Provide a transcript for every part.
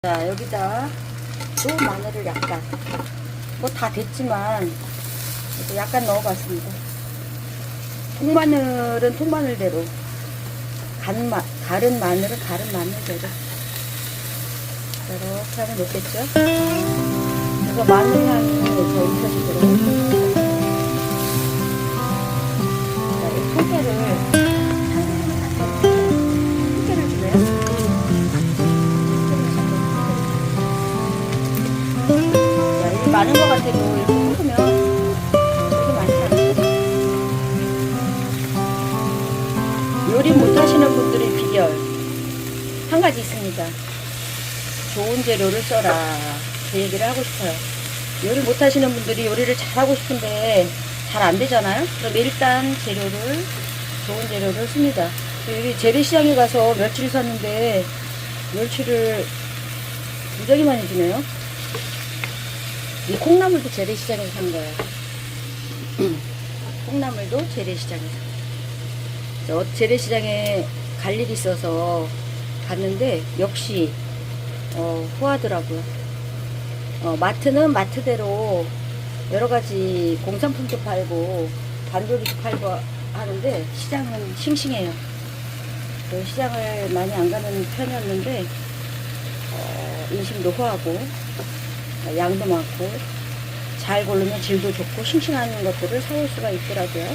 자, 여기다 또 마늘을 약간. 뭐 다 됐지만, 약간 넣어봤습니다. 통마늘은 통마늘대로. 간 마, 다른 마늘은 다른 마늘대로. 이렇게 하면 넣겠죠? 그래서 마늘 향이 더 입혀지도록. 자, 이 통깨를 야, 이게 많은 것 같아도 이렇게 볶으면 이렇게 많지 않아요. 요리 못하시는 분들의 비결 한 가지 있습니다. 좋은 재료를 써라. 그 얘기를 하고 싶어요. 요리 못하시는 분들이 요리를 잘하고 싶은데 잘 안 되잖아요. 그럼 일단 재료를 좋은 재료를 씁니다. 여기 재래시장에 가서 멸치를 샀는데 멸치를 무지하게 많이 주네요. 이 콩나물도 재래시장에서 산 거예요. 콩나물도 재래시장에서. 저 재래시장에 갈 일이 있어서 갔는데 역시 어, 후하더라고요. 어, 마트는 마트대로 여러 가지 공산품도 팔고 반도리도 팔고 하는데 시장은 싱싱해요. 그 시장을 많이 안 가는 편이었는데 어, 인심도 후하고 양도 많고 잘 고르면 질도 좋고 싱싱한 것들을 사올 수가 있더라고요.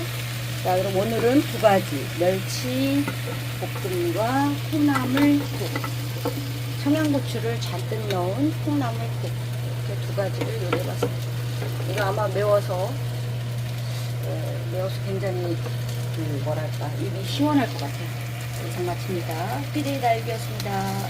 자 그럼 오늘은 두 가지 멸치 볶음과 콩나물국 청양고추를 잔뜩 넣은 콩나물국 이렇게 두 가지를 요리해봤습니다. 이거 아마 매워서 어, 매워서 굉장히 그 뭐랄까 입이 시원할 것 같아요. 이상 마칩니다. 피디 달기였습니다.